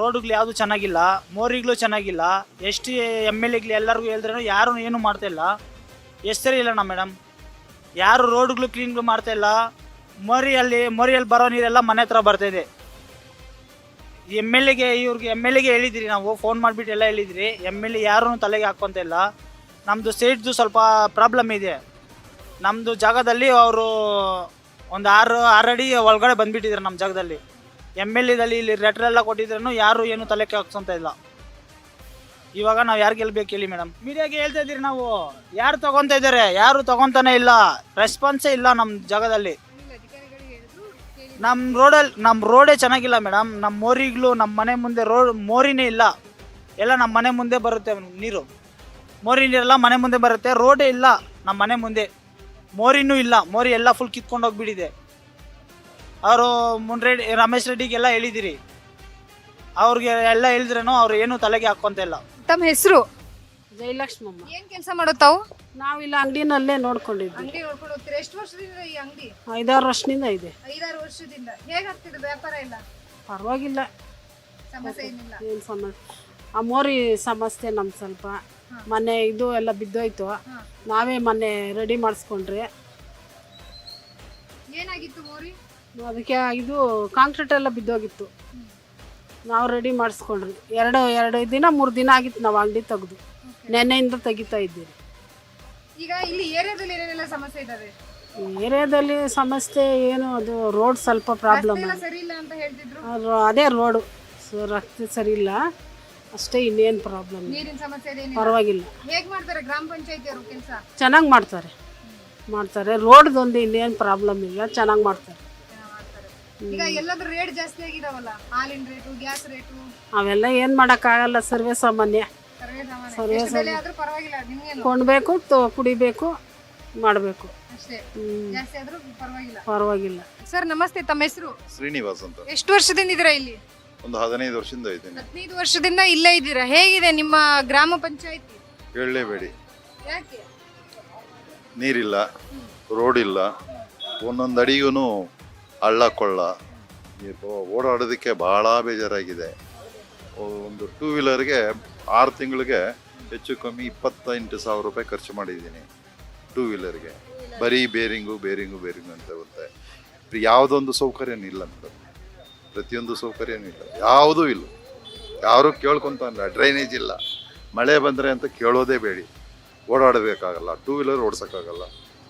ರೋಡ್ಗಳು ಯಾವುದು ಚೆನ್ನಾಗಿಲ್ಲ, ಮೋರಿಗಳು ಚೆನ್ನಾಗಿಲ್ಲ ಎಷ್ಟು ಎಂ ಎಲ್ ಎಗ್ಲಿ ಎಲ್ಲರಿಗೂ ಹೇಳಿದ್ರೂ ಯಾರು ಏನು ಮಾಡ್ತಾ ಇಲ್ಲ. ಎಷ್ಟು ಸರಿ ಇಲ್ಲ ನಮ್ಮ ಮೇಡಮ್ ಯಾರು ರೋಡ್ಗಳು ಕ್ಲೀನ್ಗಳು ಮಾಡ್ತಾ ಇಲ್ಲ. ಮೋರಿಯಲ್ಲಿ ಮೋರಿಯಲ್ಲಿ ಬರೋ ನೀರೆಲ್ಲ ಮನೆ ಹತ್ರ ಬರ್ತಾಯಿದೆ ಎಂ ಎಲ್ ಎಗೆ ಇವ್ರಿಗೆ ಎಂ ಎಲ್ ಎಗೆ ಹೇಳಿದ್ರಿ ನಾವು ಫೋನ್ ಮಾಡಿಬಿಟ್ಟು ಎಲ್ಲ ಹೇಳಿದ್ರಿ. ಎಂ ಎಲ್ ಎ ಯಾರೂ ತಲೆಗೆ ಹಾಕ್ಕೊಂತ ಇಲ್ಲ. ನಮ್ಮದು ಸೀಟ್ದು ಸ್ವಲ್ಪ ಪ್ರಾಬ್ಲಮ್ ಇದೆ. ನಮ್ಮದು ಜಾಗದಲ್ಲಿ ಅವರು ಒಂದು ಆರು ಆರು ಅಡಿ ಒಳಗಡೆ ಬಂದ್ಬಿಟ್ಟಿದ್ರು ನಮ್ಮ ಜಾಗದಲ್ಲಿ. ಎಂ ಎಲ್ ಎದಲ್ಲಿ ಇಲ್ಲಿ ಲೆಟ್ರ್ ಎಲ್ಲ ಕೊಟ್ಟಿದ್ರೂ ಯಾರು ಏನು ತಲೆಗೆ ಹಾಕ್ಸೋಂತ ಇಲ್ಲ. ಇವಾಗ ನಾವು ಯಾರು ಗೆಲ್ಬೇಕು ಹೇಳಿ ಮೇಡಮ್ ಮೀಡಿಯಾಗೆ ಹೇಳ್ತಾ ಇದ್ದೀರಿ ನಾವು. ಯಾರು ತಗೊಂತ ಇದ್ದಾರೆ? ಯಾರು ತಗೊಂತಾನೆ ಇಲ್ಲ. ರೆಸ್ಪಾನ್ಸೇ ಇಲ್ಲ ನಮ್ಮ ಜಾಗದಲ್ಲಿ. ನಮ್ಮ ರೋಡಲ್ಲಿ ನಮ್ಮ ರೋಡೇ ಚೆನ್ನಾಗಿಲ್ಲ ಮೇಡಮ್. ನಮ್ಮ ಮೋರಿಗಳು ನಮ್ಮ ಮನೆ ಮುಂದೆ ರೋಡ್, ಮೋರಿನೇ ಇಲ್ಲ. ಎಲ್ಲ ನಮ್ಮ ಮನೆ ಮುಂದೆ ಬರುತ್ತೆ ನೀರು. ಮೋರಿ ನೀರೆಲ್ಲ ಮನೆ ಮುಂದೆ ಬರುತ್ತೆ. ರೋಡೇ ಇಲ್ಲ ನಮ್ಮ ಮನೆ ಮುಂದೆ. ಮೋರಿನೂ ಇಲ್ಲ. ಮೋರಿ ಎಲ್ಲ ಫುಲ್ ಕಿತ್ಕೊಂಡು ಹೋಗ್ಬಿಟ್ಟಿದೆ. ಅವರು ಮುನ್ರೆಡ್ಡಿ ರಮೇಶ್ ರೆಡ್ಡಿಗೆಲ್ಲ ಹೇಳಿದಿರಿ. ಅವ್ರಿಗೆ ಎಲ್ಲ ಹೇಳಿದ್ರೇನು ಅವ್ರು ಏನು ತಲೆಗೆ ಹಾಕ್ಕೊಂತ ಇಲ್ಲ. ತಮ್ಮ ಹೆಸರು? ಜಯಲಕ್ಷ್ಮಮ್ಮ. ಏನ್ ಕೆಲಸ ಮಾಡೋತಾವು ನಾವಿಲ್ಲ ಅಂಗಡಿನಲ್ಲೇ ನೋಡ್ಕೊಂಡಿದ್ವಿ. ಅಂಗಡಿ ನೋಡ್ಕೊಂಡು ಹೋಗ್ತೀರಾ? ಎಷ್ಟು ವರ್ಷದಿಂದ ಈ ಅಂಗಡಿ? ಐದಾರು ವರ್ಷದಿಂದ ಇದೆ. ಐದಾರು ವರ್ಷದಿಂದ. ಹೇಗಾಗ್ತಿದೆ ವ್ಯಾಪಾರ ಎಲ್ಲ? ಪರವಾಗಿಲ್ಲ. ಸಮಸ್ಯೆ ಏನಿಲ್ಲ. ಏನು ಸಮಸ್ಯೆ ಆ ಮೋರಿ ಸಮಸ್ಯೆ ನಮ್ಮ ಸ್ವಲ್ಪ. ಮನೆ ಇದು ಎಲ್ಲ ಬಿದ್ದೋಯ್ತು. ನಾವೇ ಮೊನ್ನೆ ರೆಡಿ ಮಾಡಿಸ್ಕೊಂಡ್ರಿ. ಏನಾಗಿತ್ತು ಮೋರಿ? ಅದಕ್ಕೆ ಇದು ಕಾಂಕ್ರೀಟ್ ಎಲ್ಲ ಬಿದ್ದೋಗಿತ್ತು. ನಾವು ರೆಡಿ ಮಾಡಿಸ್ಕೊಂಡ್ರಿ. ಎರಡು ಎರಡು ದಿನ ಮೂರು ದಿನ ಆಗಿತ್ತು ನಾವು ಅಂಗಡಿ ತೆಗೆದು. ನೆನ್ನೆಯಿಂದ ತೆಗಿತಾ ಇದ್ದೀರಿ. ಈಗ ಇಲ್ಲಿ ಏರಿಯಾದಲ್ಲಿ ಏನೇನೆಲ್ಲ ಸಮಸ್ಯೆ ಇದಾವೆ? ಏರಿಯಾದಲ್ಲಿ ಸಮಸ್ಯೆ ಏನು ಅದು ರೋಡ್ ಸ್ವಲ್ಪ ಪ್ರಾಬ್ಲಮ್ ಎಲ್ಲ ಸರಿ ಇಲ್ಲ ಅಂತ ಹೇಳ್ತಿದ್ರು? ಅದೇ ರೋಡು ಸೊ ರಸ್ತೆ ಸರಿ ಇಲ್ಲ. ಅಷ್ಟೇ ಇನ್ನೇನು ಪ್ರಾಬ್ಲಮ್ ನೀರಿನ ಸಮಸ್ಯೆ ಪರವಾಗಿಲ್ಲ. ಹೇಗ್ ಮಾಡ್ತಾರೆ ಗ್ರಾಮ ಪಂಚಾಯತಿ ಅವರು ಕೆಲಸ? ಚೆನ್ನಾಗಿ ಮಾಡ್ತಾರೆ. ಮಾಡ್ತಾರೆ. ರೋಡ್ದೊಂದು ಇನ್ನೇನು ಪ್ರಾಬ್ಲಮ್ ಇಲ್ಲ. ಚೆನ್ನಾಗಿ ಮಾಡ್ತಾರೆ. ಈಗ ಎಲ್ಲಾದ್ರೂ ರೇಟ್ ಜಾಸ್ತಿ ಆಗಿದಾವಲ್ಲ? ಹಾಲಿನ ರೇಟು ಗ್ಯಾಸ್ ರೇಟು ಅವೆಲ್ಲ ಏನು ಮಾಡೋಕ್ಕಾಗಲ್ಲ. ಸರ್ವೇ ಸಾಮಾನ್ಯ. ಸರ್ವೇ ಸಾಮಾನ್ಯ ಎಷ್ಟು ಆದ್ರೂ ಪರವಾಗಿಲ್ಲ ನಿಮ್ಗೇನು? ಕೊಂಡ್ಬೇಕು ತೊ- ಕುಡಿಬೇಕು ಮಾಡಬೇಕು. ಅಷ್ಟೇ. ಜಾಸ್ತಿ ಆದ್ರೂ ಪರವಾಗಿಲ್ಲ. ಪರವಾಗಿಲ್ಲ. ಸರ್ ನಮಸ್ತೆ ತಮ್ಮ ಹೆಸರು? ಶ್ರೀನಿವಾಸ್ ಅಂತ. ಎಷ್ಟು ವರ್ಷದಿಂದ ಇದ್ದೀರಾ ಇಲ್ಲಿ? ಒಂದು ಹದಿನೈದು ವರ್ಷದಿಂದ ಇದ್ದೀನಿ. ಹದಿನೈದು ವರ್ಷದಿಂದ ಇಲ್ಲೇ ಇದ್ದೀರಾ? ಹೇಗಿದೆ ನಿಮ್ಮ ಗ್ರಾಮ ಪಂಚಾಯತಿ? ಹೇಳಲೇಬೇಡಿ. ಯಾಕೆ? ನೀರಿಲ್ಲ ರೋಡ್ ಇಲ್ಲ ಒಂದೊಂದು ಅಡಿಗೂ ಹಳ್ಳ ಕೊಳ್ಳ ಓಡಾಡೋದಕ್ಕೆ ಭಾಳ ಬೇಜಾರಾಗಿದೆ. ಒಂದು ಟೂ ವೀಲರ್ಗೆ ಆರು ತಿಂಗಳಿಗೆ ಹೆಚ್ಚು ಕಮ್ಮಿ ಇಪ್ಪತ್ತೆಂಟು ಸಾವಿರ ರೂಪಾಯಿ ಖರ್ಚು ಮಾಡಿದ್ದೀನಿ ಟೂ ವೀಲರ್ಗೆ ಬರೀ ಬೇರಿಂಗು ಬೇರಿಂಗು ಬೇರಿಂಗು ಅಂತ ಬರುತ್ತೆ ಯಾವುದೊಂದು ಸೌಕರ್ಯನೂ ಇಲ್ಲ ಮೇಡಮ್ ಪ್ರತಿಯೊಂದು ಸೌಕರ್ಯನೂ ಇಲ್ಲ. ಯಾವುದೂ ಇಲ್ಲ. ಯಾರೂ ಅಂದ್ರೆ ಡ್ರೈನೇಜ್ ಇಲ್ಲ. ಮಳೆ ಬಂದರೆ ಅಂತ ಕೇಳೋದೇ ಬೇಡಿ. ಓಡಾಡಬೇಕಾಗಲ್ಲ. ಟೂ ವೀಲರ್ ಓಡಿಸೋಕ್ಕಾಗಲ್ಲ.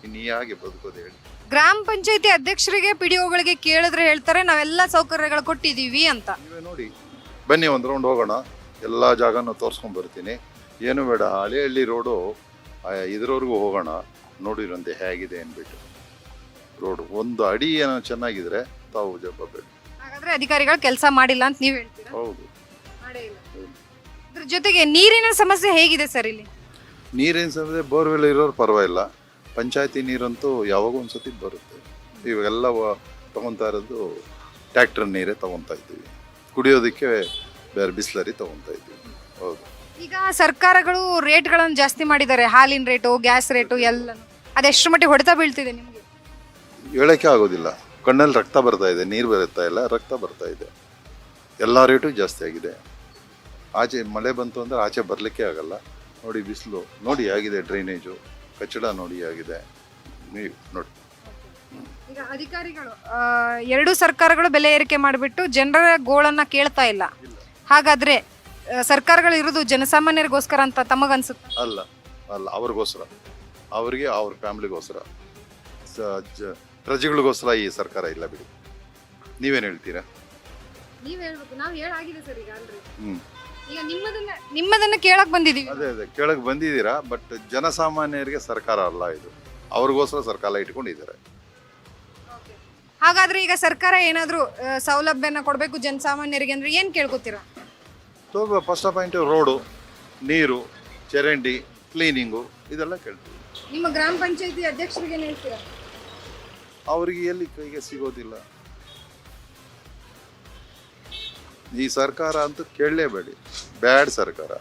ಇನ್ನು ಹೇಗೆ ಬದುಕೋದು ಹೇಳಿ. ಗ್ರಾಮ ಪಂಚಾಯತಿ ಅಧ್ಯಕ್ಷರಿಗೆ ಪಿ ಡಿ ಕೇಳಿದ್ರೆ ಹೇಳ್ತಾರೆ ನಾವೆಲ್ಲ ಸೌಕರ್ಯಗಳು ಕೊಟ್ಟಿದ್ದೀವಿ ಅಂತ. ನೀವೇ ನೋಡಿ. ಬನ್ನಿ ಒಂದು ರೌಂಡ್ ಹೋಗೋಣ. ಎಲ್ಲ ಜಾಗನೂ ತೋರಿಸ್ಕೊಂಬರ್ತೀನಿ ಏನು ಬೇಡ ಹಳೆ ಹಳ್ಳಿ ರೋಡು ಇದರವರೆಗೂ ಹೋಗೋಣ. ನೋಡಿರಂತೆ ಹೇಗಿದೆ ಅಂದ್ಬಿಟ್ಟು. ರೋಡು ಒಂದು ಅಡಿ ಏನೋ ಚೆನ್ನಾಗಿದ್ರೆ ತಾವು ಜಬ್ಬಬೇಡಿ ಹಾಗಾದ್ರೆ ಅಧಿಕಾರಿಗಳು ಕೆಲಸ ಮಾಡಿಲ್ಲ ಅಂತ ನೀವು ಹೇಳ್ತೀರಾ? ಹೌದು. ಅದ್ರ ಇದ್ರ ಜೊತೆಗೆ ನೀರಿನ ಸಮಸ್ಯೆ ಹೇಗಿದೆ ಸರ್ ಇಲ್ಲಿ? ನೀರಿನ ಸಮಸ್ಯೆ ಬೋರ್ವೆಲ್ ಇರೋರು ಪರವಾಗಿಲ್ಲ. ಪಂಚಾಯತಿ ನೀರಂತೂ ಯಾವಾಗ ಒಂದ್ಸತಿ ಬರುತ್ತೆ. ಇವಾಗೆಲ್ಲ ತಗೊಂತಾ ಇರೋದು ಟ್ಯಾಕ್ಟರ್ ನೀರೇ ತಗೊತಾ ಇದ್ದೀವಿ. ಕುಡಿಯೋದಕ್ಕೆ ಬೇರೆ ಬಿಸ್ಲರಿ ತಗೊತಾ ಇದ್ದೀವಿ ಹೌದು. ಈಗ ಸರ್ಕಾರಗಳು ರೇಟ್ಗಳನ್ನು ಜಾಸ್ತಿ ಮಾಡಿದ್ದಾರೆ. ಹಾಲಿನ ರೇಟು ಗ್ಯಾಸ್ ರೇಟು ಎಲ್ಲ ಅದೆಷ್ಟು ಮಟ್ಟಿಗೆ ಹೊಡೆತ ಬೀಳ್ತಿದೆ ನಿಮಗೆ? ಹೇಳೋಕ್ಕೆ ಆಗೋದಿಲ್ಲ. ಕಣ್ಣಲ್ಲಿ ರಕ್ತ ಬರ್ತಾ ಇದೆ ನೀರು ಬರುತ್ತಾ ಇಲ್ಲ ರಕ್ತ ಬರ್ತಾ ಇದೆ. ಎಲ್ಲ ರೇಟು ಜಾಸ್ತಿ ಆಗಿದೆ. ಆಚೆ ಮಳೆ ಬಂತು ಅಂದರೆ ಆಚೆ ಬರಲಿಕ್ಕೆ ಆಗಲ್ಲ. ನೋಡಿ ಬಿಸಿಲು ನೋಡಿ ಆಗಿದೆ ಡ್ರೈನೇಜು ಕಚ್ಚಡ ನೋಡಿ ಆಗಿದೆ. ನೀವು ನೋಡಿ. ಈಗ ಅಧಿಕಾರಿಗಳು ಆ, ಎರಡೂ ಸರ್ಕಾರಗಳು ಬೆಲೆ ಏರಿಕೆ ಮಾಡಿಬಿಟ್ಟು ಜನರ ಗೋಳನ್ನ ಕೇಳ್ತಾ ಇಲ್ಲ. ಹಾಗಾದ್ರೆ ಆ, ಸರ್ಕಾರಗಳು ಇರೋದು ಜನಸಾಮಾನ್ಯರಿಗೋಸ್ಕರ ಅಂತ ತಮಗನ್ಸುತ್ತೆ ಅಲ್ಲ ಅಲ್ಲ ಅವ್ರಿಗೋಸ್ಕರ. ಅವರಿಗೆ ಅವ್ರ ಫ್ಯಾಮ್ಲಿಗೋಸ್ಕರ. ಸ- ಜ- ಪ್ರಜೆಗಳಿಗೋಸ್ಕರ ಈ ಸರ್ಕಾರ ಇಲ್ಲ ಬಿಡಿ. ನೀವೇನು ಹೇಳ್ತೀರಾ? ನೀವ್ ಹೇಳ್ಬೇಕು ನಾವು ಹೇಳಾಗಿದೆ ಸರ್ ಈಗ ಅಲ್ರಿ. ಈಗ ನಿಮ್ಮದನ್ನ ನಿಮ್ಮದನ್ನ ಕೇಳಕ್ ಬಂದಿದ್ದೀವಿ ಅದೇ ಅದೇ ಕೆಳಗೆ ಬಂದಿದ್ದೀರಾ ಬಟ್ ಜನಸಾಮಾನ್ಯರಿಗೆ ಸರ್ಕಾರ ಅಲ್ಲ ಇದು. ಅವ್ರಿಗೋಸ್ಕರ ಸರ್ಕಾರ ಇಟ್ಕೊಂಡಿದ್ದಾರೆ. ಹಾಗಾದ್ರೆ ಈಗ ಸರ್ಕಾರ ಏನಾದ್ರೂ ಆ, ಸೌಲಭ್ಯನ ಕೊಡ್ಬೇಕು ಜನಸಾಮಾನ್ಯರಿಗೆ ಅಂದ್ರೆ ಏನ್ ಕೇಳ್ಕೊತೀರಾ? ಸೊ ಫಸ್ಟ್ ಪಾಯಿಂಟ್ ರೋಡು ನೀರು ಚರಂಡಿ ಕ್ಲೀನಿಂಗು ಇದೆಲ್ಲ ಕೇಳ್ತೀವಿ. ನಿಮ್ಮ ಗ್ರಾಮ ಪಂಚಾಯತಿ ಅಧ್ಯಕ್ಷರಿಗೆ ಏನ್ ಹೇಳ್ತೀರಾ? ಅವರಿಗೆ ಎಲ್ಲಿ ಕೈಗೆ ಸಿಗೋದಿಲ್ಲ. ಈ ಸರ್ಕಾರ ಅಂತೂ ಕೇಳಲೇಬೇಡಿ. ಬ್ಯಾಡ್ ಸರ್ಕಾರ.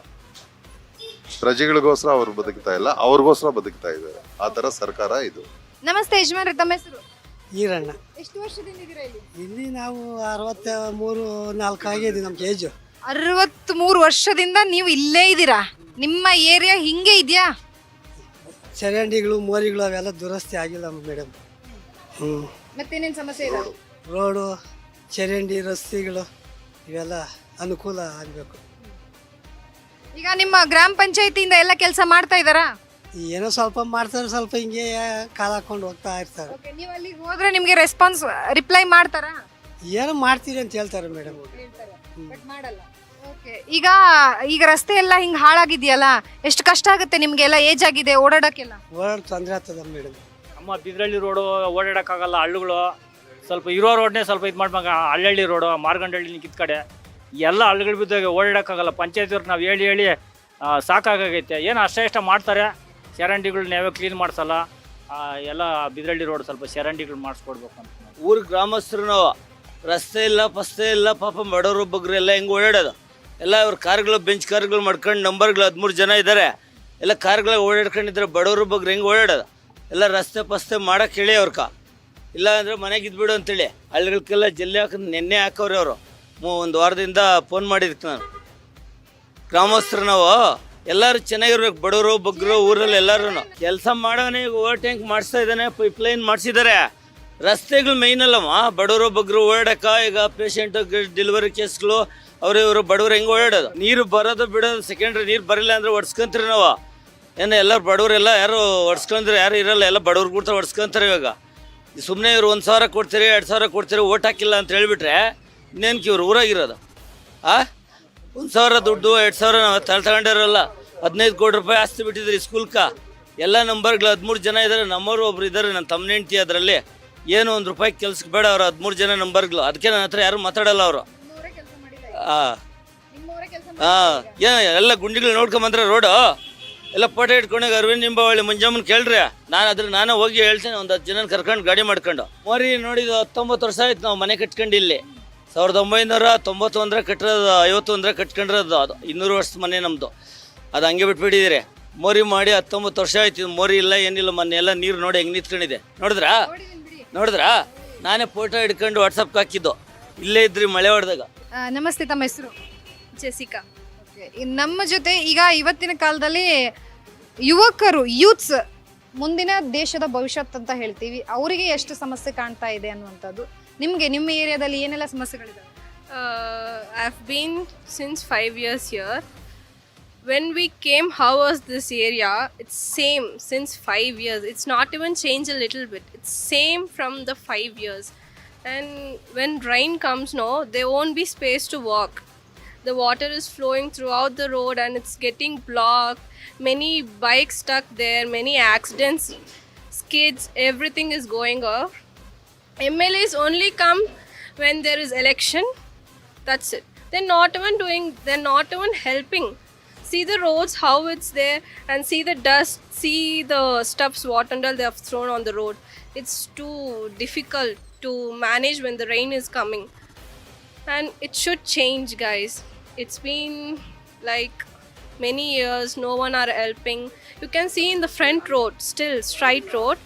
ಪ್ರಜೆಗಳಿಗೋಸ್ಕರ ಅವ್ರು ಬದುಕ್ತಾ ಇಲ್ಲ ಅವ್ರಿಗೋಸ್ಕರ ಬದುಕ್ತಾ ಇದ್ದಾರೆ. ಆ ಥರ ಸರ್ಕಾರ ಇದು. ನಮಸ್ತೆ ಯಜಮಾನ್ರೆ ತಮ್ಮ ಹೆಸರು? ಈರಣ್ಣ. ಎಷ್ಟು ವರ್ಷದಿಂದ ಇದ್ದೀರಾ ಇಲ್ಲಿ? ಇಲ್ಲಿ ನಾವು ಅರವತ್ತ ಮೂರು ನಾಲ್ಕು ಆಗಿದೆ ನಮ್ಮ ಏಜು ಅರವತ್ತ್ ಮೂರು ವರ್ಷದಿಂದ ನೀವು ಇಲ್ಲೇ ಇದ್ದೀರಾ? ನಿಮ್ಮ ಏರಿಯಾ ಹಿಂಗೆ ಇದೆಯಾ? ಚರಂಡಿಗಳು ಮೋರಿಗಳು ಅವೆಲ್ಲ ದುರಸ್ತಿ ಆಗಿಲ್ಲ ಮೇಡಮ್. ಹ್ಞೂ ಮತ್ತೇನೇನ್ ಸಮಸ್ಯೆ ಇದೆ? ರೋಡು ಚರಂಡಿ ರಸ್ತೆಗಳು ಇವೆಲ್ಲ ಅನುಕೂಲ ಆಗಬೇಕು. ಈಗ ನಿಮ್ಮ ಗ್ರಾಮ ಪಂಚಾಯತಿಯಿಂದ ಎಲ್ಲ ಕೆಲಸ ಮಾಡ್ತಾ ಇದ್ದಾರಾ? ಏನೋ ಸ್ವಲ್ಪ ಮಾಡ್ತಾರೆ ಸ್ವಲ್ಪ ಹಿಂಗೆ ಕಾಲ ಹಾಕೊಂಡು ಹೋಗ್ತಾ ಇರ್ತಾರೆ. ನೀವು ಅಲ್ಲಿಗೆ ಹೋದ್ರೆ ನಿಮಗೆ ರೆಸ್ಪಾನ್ಸ್ ರಿಪ್ಲೈ ಮಾಡ್ತಾರಾ? ಏನೋ ಮಾಡ್ತೀರಿ ಅಂತ ಹೇಳ್ತಾರೆ ಮೇಡಮ್. ಬಟ್ ಮಾಡಲ್ಲ. ಈಗ ಈಗ ರಸ್ತೆ ಎಲ್ಲ ಹಿಂಗ್ ಹಾಳಾಗಿದೆಯಲ್ಲ ಎಷ್ಟು ಕಷ್ಟ ಆಗುತ್ತೆ ನಿಮ್ಗೆಲ್ಲ? ಏಜ್ ಆಗಿದೆ ಓಡಾಡಕ್ಕೆಲ್ಲ ಓಡಾಡ್ ತೊಂದರೆ ಆಗ್ತದ ಮೇಡಮ್. ನಮ್ಮ ಬಿದ್ರಳ್ಳಿ ರೋಡು ಓಡಾಡೋಕ್ಕಾಗಲ್ಲ ಹಳ್ಳುಗಳು. ಸ್ವಲ್ಪ ಇರೋ ರೋಡ್ನೇ ಸ್ವಲ್ಪ ಇದು ಮಾಡ್ಬೇಕು. ಹಳ್ಳಳ್ಳಿ ರೋಡು ಮಾರ್ಗಂಡಳ್ಳಿ ಕಿತ್ ಕಡೆ. ಎಲ್ಲ ಹಳ್ಳುಗಳು ಬಿದ್ದಾಗ ಓಡಾಡೋಕ್ಕಾಗಲ್ಲ. ಪಂಚಾಯತಿಯವ್ರು ನಾವು ಹೇಳಿ ಹೇಳಿ ಆ, ಸಾಕಾಗೈತೆ. ಏನು ಅಷ್ಟೇ ಇಷ್ಟ ಮಾಡ್ತಾರೆ? ಚರಂಡಿಗಳು ನಾವೇ ಕ್ಲೀನ್ ಮಾಡಿಸಲ್ಲ? ಎಲ್ಲ ಬಿದ್ರಳ್ಳಿ ರೋಡ್ ಸ್ವಲ್ಪ ಚರಂಡಿಗಳು ಮಾಡಿಸ್ಕೊಡ್ಬೇಕು ಅಂತ. ಊರ ಗ್ರಾಮಸ್ಥರು ರಸ್ತೆ ಇಲ್ಲ, ಪಸ್ತೆ ಇಲ್ಲ, ಪಾಪ ಬಡವರು ಬಗ್ರು ಎಲ್ಲ ಹೆಂಗೆ ಓಡಾಡೋದು? ಎಲ್ಲ ಇವ್ರು ಕಾರ್ಗಳು, ಬೆಂಚ್ ಕಾರ್ಗಳು ಮಾಡ್ಕೊಂಡು ನಂಬರ್ಗಳು ಹದಿಮೂರು ಜನ ಇದ್ದಾರೆ ಎಲ್ಲ ಕಾರ್ಗಳ ಓಡಾಡ್ಕೊಂಡಿದ್ರೆ ಬಡವರು, ಬಗ್ರು ಹೆಂಗೆ ಓಡಾಡೋದು? ಎಲ್ಲ ರಸ್ತೆ ಪಸ್ತೆ ಮಾಡಕ್ಕೆ ಹೇಳಿ ಅವ್ರಕ ಇಲ್ಲ ಅಂದರೆ ಮನೆಗೆ ಇದ್ಬಿಡು ಅಂತೇಳಿ. ಹಳ್ಳಿಗಳಕ್ಕೆಲ್ಲ ಜಲ್ಲಿ ಹಾಕೊಂಡು ನೆನ್ನೆ ಹಾಕೋರಿ ಅವರು. ಒಂದು ವಾರದಿಂದ ಫೋನ್ ಮಾಡಿದ್ದಕ್ಕೆ ನಾನು. ಗ್ರಾಮಸ್ಥರು ನಾವು, ಎಲ್ಲರೂ ಚೆನ್ನಾಗಿರ್ಬೇಕು, ಬಡವರು ಬಗ್ಗರು ಊರಲ್ಲಿ ಎಲ್ಲರೂ ಕೆಲಸ ಮಾಡೋನೇ ಓವರ್ ಟ್ಯಾಂಕ್ ಮಾಡಿಸ್ತಾ ಇದ್ದಾನೆ ಪೈಪ್ ಲೈನ್ ಮಾಡಿಸಿದ್ದಾರೆ. ರಸ್ತೆಗಳು ಮೇಯ್ನ್ ಅಲ್ಲಮ್ಮ ಬಡವರು ಒಬ್ಬರು ಓಡಾಡಕ ಈಗ ಪೇಷಂಟ್ ಡೆಲಿವರಿ ಕೇಸ್ಗಳು, ಅವ್ರ ಇವರು ಬಡವರು ಹೆಂಗೆ ಓಡಾಡೋದು? ನೀರು ಬರೋದು ಬಿಡೋದು ಸೆಕೆಂಡ್ರಿ ನೀರು ಬರಲಿಲ್ಲ ಅಂದ್ರೆ ಒಡ್ಸ್ಕೊಂತೀರಿ ನಾವು ಏನು ಎಲ್ಲರೂ ಬಡವರೆಲ್ಲ ಯಾರು ಒಡ್ಸ್ಕೊಂಡ್ರೆ ಯಾರು ಇರಲ್ಲ, ಎಲ್ಲ ಬಡವ್ರು ಕೂಡ ಒಡ್ಸ್ಕೊಂತಾರೆ ಇವಾಗ. ಸುಮ್ಮನೆ ಇವ್ರು ಒಂದು ಸಾವಿರ ಕೊಡ್ತೀರಿ, ಎರಡು ಸಾವಿರ ಕೊಡ್ತೀರಿ, ಓಟ್ ಹಾಕಿಲ್ಲ ಅಂತ ಹೇಳಿಬಿಟ್ರೆ ಇನ್ನೇನಕ್ಕೆ ಇವ್ರು ಊರಾಗಿರೋದು? ಆ? ಒಂದು ಸಾವಿರ ದುಡ್ಡು, ಎರಡು ಸಾವಿರ ನಾವು ತಲೆ ತಗೊಂಡಿರಲ್ಲ, ಹದಿನೈದು ಕೋಟಿ ರೂಪಾಯಿ ಆಸ್ತಿ ಬಿಟ್ಟಿದ್ರಿ ಸ್ಕೂಲ್ಕ ಎಲ್ಲ ನಂಬರ್ಗಳು ಹದಿಮೂರು ಜನ ಇದ್ದಾರೆ ನಮ್ಮವರು ಒಬ್ರು ಇದ್ದಾರೆ ನನ್ನ ತಮ್ಮನೆಂಟಿ ಅದರಲ್ಲಿ. ಏನು ಒಂದು ರೂಪಾಯಿ ಕೆಲ್ಸಕ್ಕೆ ಬೇಡ ಅವ್ರು ಹದಿಮೂರು ಜನ ನಂಬರ್ಗಳು ಅದಕ್ಕೆ ನನ್ನ ಹತ್ರ ಯಾರು ಮಾತಾಡಲ್ಲ ಅವರು. ಹಾಂ ಹಾಂ ಏ ಎಲ್ಲ ಗುಂಡಿಗಳು ನೋಡ್ಕೊಂಬಂದ್ರೆ ರೋಡು. ಎಲ್ಲ ಫೋಟೋ ಇಟ್ಕೊಂಡಾಗ ಅರವಿಂದ್ ನಿಂಬಾವಳಿ ಮುಂಜಾಮನ್ ಕೇಳ್ರಿ. ನಾನು ಅದ್ರ ನಾನು ಹೋಗಿ ಹೇಳ್ತೇನೆ ಒಂದು ಹತ್ತು ಜನ ಕರ್ಕೊಂಡು ಗಾಡಿ ಮಾಡ್ಕೊಂಡು. ಮೋರಿ ನೋಡಿದ ಹತ್ತೊಂಬತ್ತು ವರ್ಷ ಆಯ್ತು ನಾವು ಮನೆ ಕಟ್ಕೊಂಡು ಇಲ್ಲಿ. ಸಾವಿರದ ಒಂಬೈನೂರ ತೊಂಬತ್ತೊಂದರ ಕಟ್ಟಿರೋದು ಐವತ್ತೊಂದರ ಕಟ್ಕೊಂಡಿರೋದು ಅದು. ಇನ್ನೂರು ವರ್ಷದ ಮನೆ ನಮ್ಮದು ಅದು ಹಂಗೆ ಬಿಟ್ಬಿಟ್ಟಿದ್ದೀರಿ ಮೋರಿ ಮಾಡಿ ಹತ್ತೊಂಬತ್ತು ವರ್ಷ ಆಯ್ತು ಮೋರಿ ಇಲ್ಲ ಏನಿಲ್ಲ ಮೊನ್ನೆ ಎಲ್ಲ ನೀರು ನೋಡಿ ಹೆಂಗೆ ನಿಂತ್ಕೊಂಡಿದೆ. ನೋಡಿದ್ರಾ? ನೋಡಿದ್ರಾ? ನಾನೇ ಫೋಟೋ ಹಿಡ್ಕೊಂಡು ವಾಟ್ಸಪ್ಗೆ ಹಾಕಿದ್ದು. ಇಲ್ಲೇ ಇದ್ರಿ ಮಳೆ ಹೊಡೆದಾಗ. ಆ, ನಮಸ್ತೆ ತಮ್ಮ ಹೆಸರು. ಜೆಸಿಕಾ ನಮ್ಮ ಜೊತೆ ಈಗ ಇವತ್ತಿನ ಕಾಲದಲ್ಲಿ ಯುವಕರು ಯೂತ್ಸ್ ಮುಂದಿನ ದೇಶದ ಭವಿಷ್ಯತ್ ಅಂತ ಹೇಳ್ತೀವಿ. ಅವರಿಗೆ ಎಷ್ಟು ಸಮಸ್ಯೆ ಕಾಣ್ತಾ ಇದೆ ಅನ್ನುವಂಥದ್ದು. ನಿಮಗೆ ನಿಮ್ಮ ಏರಿಯಾದಲ್ಲಿ ಏನೆಲ್ಲ ಸಮಸ್ಯೆಗಳಿದೆ Uh, I've been since five years here. When we came, how was this area? It's same since five years. It's not even changed a little bit. It's same from the five years. And when rain comes, no, there won't be space to walk. The water is flowing throughout the road and it's getting blocked. Many bikes stuck there. Many accidents, skids. Everything is going off. MLAs only come when there is election that's it they're not even doing they're not even helping see the roads how it's there and see the dust see the stuffs what and all they have thrown on the road. It's too difficult to manage when the rain is coming. And it should change guys. It's been like many years no one are helping. You can see in the front road still straight road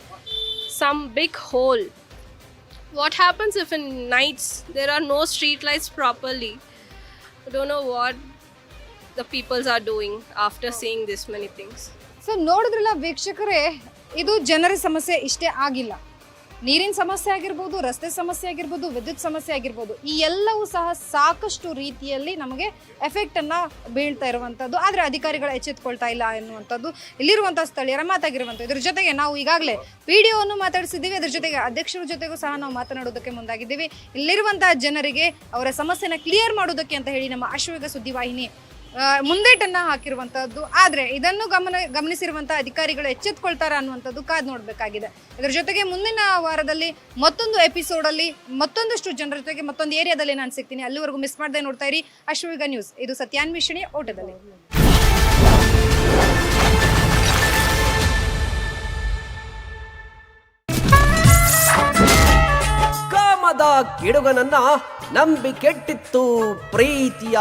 some big hole. What happens if in nights there are no street lights properly? I don't know what the peoples are doing after seeing this many things. So ನೋಡಿದ್ರಲ್ಲ ವೀಕ್ಷಕರೇ ಇದು ಜನರ ಸಮಸ್ಯೆ ಇಷ್ಟೇ ಆಗಿಲ್ಲ. ನೀರಿನ ಸಮಸ್ಯೆ ಆಗಿರ್ಬೋದು ರಸ್ತೆ ಸಮಸ್ಯೆ ಆಗಿರ್ಬೋದು ವಿದ್ಯುತ್ ಸಮಸ್ಯೆ ಆಗಿರ್ಬೋದು ಈ ಎಲ್ಲವೂ ಸಹ ಸಾಕಷ್ಟು ರೀತಿಯಲ್ಲಿ ನಮಗೆ ಎಫೆಕ್ಟನ್ನು ಅನ್ನ ಬೀಳ್ತಾ ಇರುವಂಥದ್ದು. ಆದರೆ ಅಧಿಕಾರಿಗಳು ಎಚ್ಚೆತ್ಕೊಳ್ತಾ ಇಲ್ಲ ಎನ್ನುವಂಥದ್ದು ಇಲ್ಲಿರುವಂಥ ಸ್ಥಳೀಯರ ಮಾತಾಗಿರುವಂಥ ಇದ್ರ ಜೊತೆಗೆ ನಾವು ಈಗಾಗಲೇ ವಿಡಿಯೋವನ್ನು ಮಾತಾಡಿಸಿದ್ದೀವಿ. ಅದ್ರ ಜೊತೆಗೆ ಅಧ್ಯಕ್ಷರ ಜೊತೆಗೂ ಸಹ ನಾವು ಮಾತನಾಡೋದಕ್ಕೆ ಮುಂದಾಗಿದ್ದೀವಿ. ಇಲ್ಲಿರುವಂಥ ಜನರಿಗೆ ಅವರ ಸಮಸ್ಯೆನ ಕ್ಲಿಯರ್ ಮಾಡೋದಕ್ಕೆ ಅಂತ ಹೇಳಿ ನಮ್ಮ ಅಶ್ವಯುಗ ಸುದ್ದಿವಾಹಿನಿ ಮುಂದೇಟನ್ನ ಹಾಕಿರುವಂತಹದ್ದು. ಆದ್ರೆ ಇದನ್ನು ಗಮನ, ಗಮನಿಸಿರುವಂತಹ ಅಧಿಕಾರಿಗಳು ಎಚ್ಚೆತ್ಕೊಳ್ತಾರ ಅನ್ನುವಂಥದ್ದು ಕಾದ್ ನೋಡ್ಬೇಕಾಗಿದೆ. ಇದರ ಜೊತೆಗೆ ಮುಂದಿನ ವಾರದಲ್ಲಿ ಮತ್ತೊಂದು ಎಪಿಸೋಡ್ ಅಲ್ಲಿ ಮತ್ತೊಂದಷ್ಟು ಜನರ ಜೊತೆಗೆ ಮತ್ತೊಂದು ಏರಿಯಾದಲ್ಲಿ ನಾನು ಸಿಗ್ತೀನಿ. ಅಲ್ಲಿವರೆಗೂ ಮಿಸ್ ಮಾಡದೆ ನೋಡ್ತಾ ಇರಿ. ಅಶ್ವಯುಗ ನ್ಯೂಸ್ ಇದು ಸತ್ಯಾನ್ವೇಷಣೆ ಓಟದಲ್ಲಿ. ಕಿಡುಗನನ್ನ ನಂಬಿ ಕೆಟ್ಟಿತ್ತು ಪ್ರೀತಿಯ